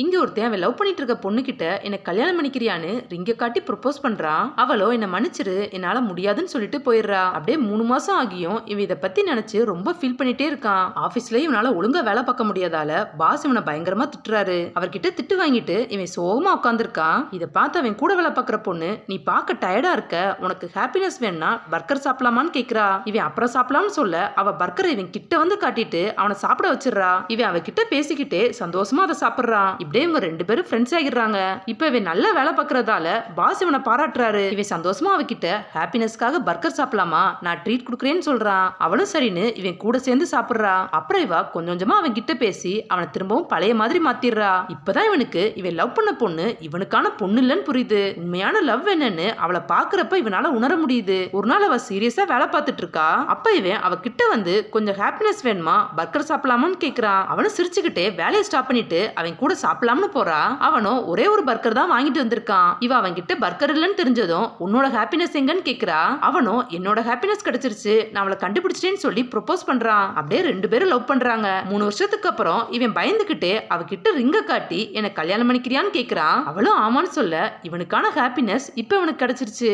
இங்க ஒருத்தன் அவன் லவ் பண்ணிட்டு இருக்க பொண்ணு கிட்ட என்ன கல்யாணம் பண்ணிக்கிறியான்னு ரிங்க காட்டி ப்ரொபோஸ் பண்றான் அவளோ என்ன மன்னிச்சிரு என்னால முடியாதுன்னு சொல்லிட்டு போயிடுறா. அப்படியே மூணு மாசம் ஆகியும் இவன் இதை பத்தி நினைச்சு ரொம்ப ஃபீல் பண்ணிட்டே இருக்கான். ஆபீஸ்லயும் இவனால ஒழுங்கா வேலை பார்க்க முடியாதால பாஸ் இவனை பயங்கரமா திட்டுறாரு. அவர்கிட்ட திட்டு வாங்கிட்டு இவன் சோகமா உட்காந்துருக்கான் இதை பார்த்து அவன் கூட வேலை பார்க்குற பொண்ணு நீ பார்க்க டயர்டா இருக்க. உனக்கு ஹாப்பினஸ் வேணும்னா பர்கர் சாப்பிடலாமான்னு கேக்குறா. இவன் அப்புறம் சாப்பிடலாம்னு சொல்ல அவ பர்கரை இவன் கிட்ட வந்து காட்டிட்டு அவனை சாப்பிட வச்சிடுறா. இவன் அவகிட்ட பேசிக்கிட்டே சந்தோஷமா அதை சாப்பிடுறான் இப்படியே இவங்க ரெண்டு பேரும் ஃப்ரெண்ட்ஸ் ஆகிடுறாங்க இப்போ இவன் நல்ல வேலை பார்க்கறதால பாஸ் இவனை பாராட்டுறாரு. இவன் சந்தோஷமா அவகிட்ட ஹாப்பினஸ்க்காக பர்கர் சாப்பிடலாமா? நான் ட்ரீட் கொடுக்குறேன்னு சொல்றான். அவளும் சரின்னு இவன் கூட சேர்ந்து சாப்பிடுறா. அப்புறம் இவ கொஞ்சம் கொஞ்சமா அவன் கிட்ட பேசி அவனை திரும்பவும் பழைய மாதிரி மாத்திடுறா. இப்பதான் இவனுக்கு இவன் லவ் பண்ண பொண்ணு இவனுக்கான பொண்ணு இல்லைன்னு புரியுது. உண்மையான லவ் என்னன்னு அவளை பாக்குறப்ப இவனால உணர முடியுது. ஒரு நாள் அவ சீரியஸா வேலை பார்த்துட்டு இருக்கா. அப்ப இவன் அவ கிட்ட வந்து கொஞ்சம் ஹாப்பினஸ் வேணுமா? பர்கர் சாப்பிடலாமான்னு கேக்குறான். அவனும் சிரிச்சுக்கிட்டே வேலையை ஸ்டாப் பண்ணிட்டு அவன் கூட சாப்பிடலாம்னு போறா. அவனும் ஒரே ஒரு பர்கர் தான் வாங்கிட்டு வந்திருக்கான். இவ அவன் கிட்ட பர்கர் இல்லைன்னு தெரிஞ்சதும் உன்னோட ஹாப்பினஸ் எங்கன்னு கேக்குறா. அவனும் என்னோட ஹாப்பினஸ் கிடைச்சிருச்சு. நான் அவளை கண்டுபிடிச்சிட்டேன்னு சொல்லி ப்ரொபோஸ் பண்றான். அப்படியே ரெண்டு பேரும் லவ் பண்றாங்க. மூணு வருஷத்துக்கு அப்புறம் இவன் பயந்துகிட்டு அவகிட்ட ரிங்க காட்டி எனக்கு கல்யாணம் பண்ணிக்கிறியான்னு கேக்குறான் அவளும் ஆமான்னு சொல்ல இவனுக்கான ஹாப்பினஸ் இப்ப இவனுக்கு கிடைச்சிருச்சு.